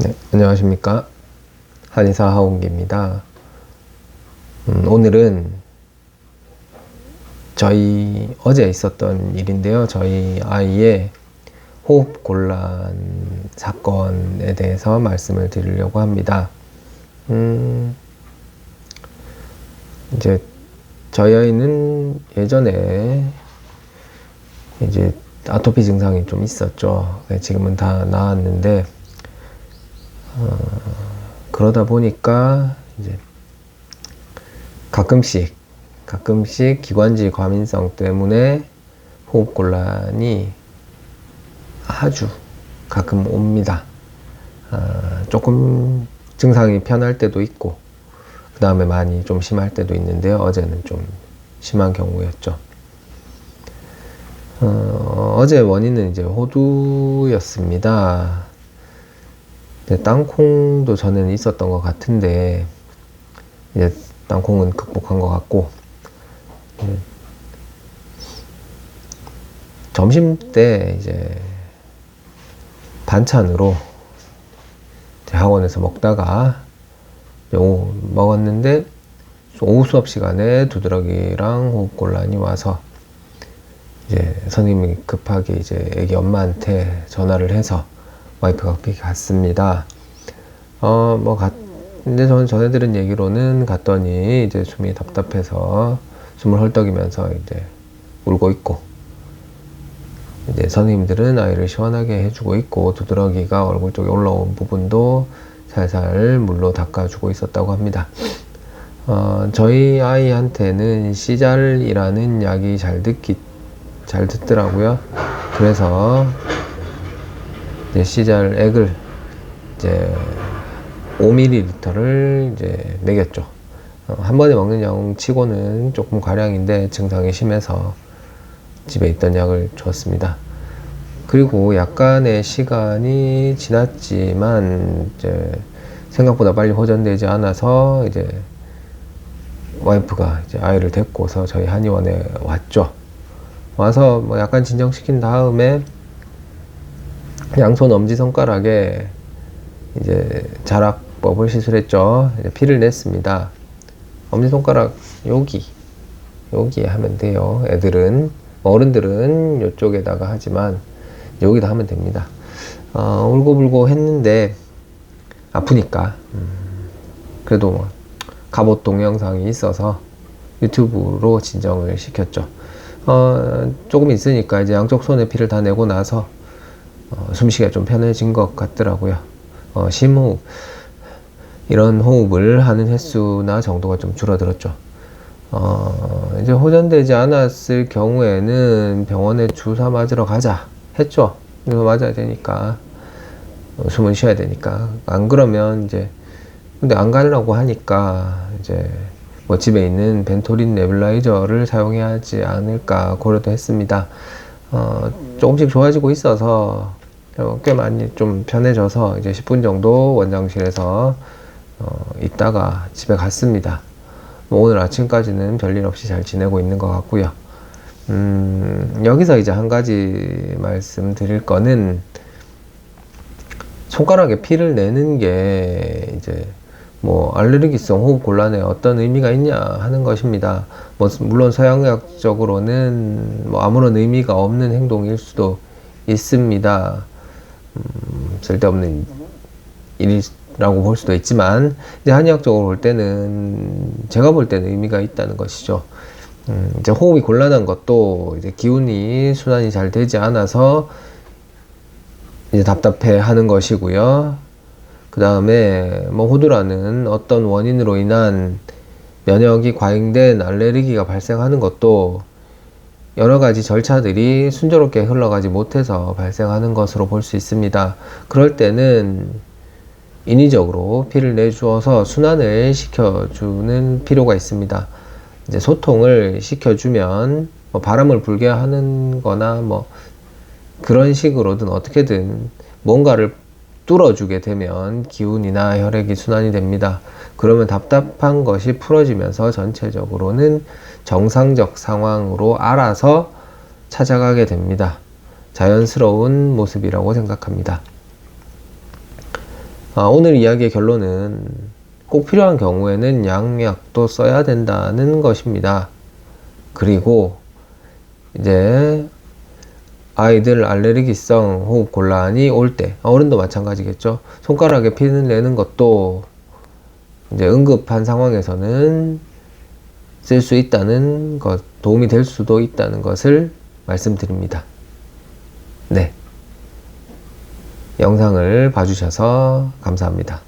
네, 안녕하십니까. 한의사 하원기입니다. 음, 오늘은 저희 어제 있었던 일인데요. 저희 아이의 호흡 곤란 사건에 대해서 말씀을 드리려고 합니다. 음, 이제 저희 아이는 예전에 이제 아토피 증상이 좀 있었죠. 네, 지금은 다 나았는데 어, 그러다 보니까 이제 가끔씩 가끔씩 기관지 과민성 때문에 호흡 곤란이 아주 가끔 옵니다. 아, 조금 증상이 편할 때도 있고 그 다음에 많이 좀 심할 때도 있는데요. 어제는 좀 심한 경우였죠. 어, 어제 원인은 이제 호두였습니다. 네, 땅콩도 전에는 있었던 것 같은데 이제 땅콩은 극복한 것 같고 네. 점심 때 이제 반찬으로 학원에서 먹다가 오, 먹었는데 오후 수업 시간에 두드러기랑 호흡곤란이 와서 이제 선생님이 급하게 이제 애기 엄마한테 전화를 해서 와이프가 그렇게 갔습니다. 어, 뭐, 갔, 근데 저는 전해 들은 얘기로는 갔더니 이제 숨이 답답해서 숨을 헐떡이면서 이제 울고 있고, 이제 선생님들은 아이를 시원하게 해주고 있고, 두드러기가 얼굴 쪽에 올라온 부분도 살살 물로 닦아주고 있었다고 합니다. 어, 저희 아이한테는 시잘이라는 약이 잘 듣기, 잘 듣더라고요. 그래서 이제 시절 액을 이제 5ml를 이제 먹였죠. 어, 한 번에 먹는 양 치고는 조금 과량인데 증상이 심해서 집에 있던 약을 줬습니다. 그리고 약간의 시간이 지났지만 이제 생각보다 빨리 호전되지 않아서 이제 와이프가 이제 아이를 데리고서 저희 한의원에 왔죠. 와서 뭐 약간 진정시킨 다음에 양손 엄지손가락에 이제 자락법을 시술했죠. 피를 냈습니다. 엄지손가락 여기 여기 하면 돼요. 애들은 어른들은 이쪽에다가 하지만 여기다 하면 됩니다. 어, 울고불고 했는데 아프니까 음, 그래도 뭐 갑옷 동영상이 있어서 유튜브로 진정을 시켰죠. 어, 조금 있으니까 이제 양쪽 손에 피를 다 내고 나서 어, 숨쉬기가 좀 편해진 것 같더라고요. 어, 심호흡 이런 호흡을 하는 횟수나 정도가 좀 줄어들었죠. 어, 이제 호전되지 않았을 경우에는 병원에 주사 맞으러 가자 했죠. 이거 맞아야 되니까 어, 숨을 쉬어야 되니까 안 그러면 이제 근데 안 가려고 하니까 이제 뭐 집에 있는 벤토린 네뷸라이저를 사용해야 하지 않을까 고려도 했습니다. 어, 조금씩 좋아지고 있어서 어, 꽤 많이 좀 편해져서 이제 10분 정도 원장실에서 어, 있다가 집에 갔습니다. 뭐 오늘 아침까지는 별일 없이 잘 지내고 있는 것 같고요. 음, 여기서 이제 한 가지 말씀드릴 거는 손가락에 피를 내는 게 이제 뭐 알레르기성 호흡 곤란에 어떤 의미가 있냐 하는 것입니다. 뭐 물론 서양의학적으로는 뭐 아무런 의미가 없는 행동일 수도 있습니다. 음, 쓸데없는 일이라고 볼 수도 있지만 이제 한의학적으로 볼 때는 제가 볼 때는 의미가 있다는 것이죠. 음, 이제 호흡이 곤란한 것도 이제 기운이 순환이 잘 되지 않아서 이제 답답해 하는 것이고요. 그 다음에 뭐 호두라는 어떤 원인으로 인한 면역이 과잉된 알레르기가 발생하는 것도 여러 가지 절차들이 순조롭게 흘러가지 못해서 발생하는 것으로 볼 수 있습니다. 그럴 때는 인위적으로 피를 내주어서 순환을 시켜주는 필요가 있습니다. 이제 소통을 시켜주면 뭐 바람을 불게 하는 거나 뭐 그런 식으로든 어떻게든 뭔가를 뚫어주게 되면 기운이나 혈액이 순환이 됩니다. 그러면 답답한 것이 풀어지면서 전체적으로는 정상적 상황으로 알아서 찾아가게 됩니다. 자연스러운 모습이라고 생각합니다. 아, 오늘 이야기의 결론은 꼭 필요한 경우에는 양약도 써야 된다는 것입니다. 그리고 이제 아이들 알레르기성 호흡 곤란이 올 때, 어른도 마찬가지겠죠. 손가락에 피를 내는 것도 이제 응급한 상황에서는 쓸 수 있다는 것, 도움이 될 수도 있다는 것을 말씀드립니다. 네. 영상을 봐주셔서 감사합니다.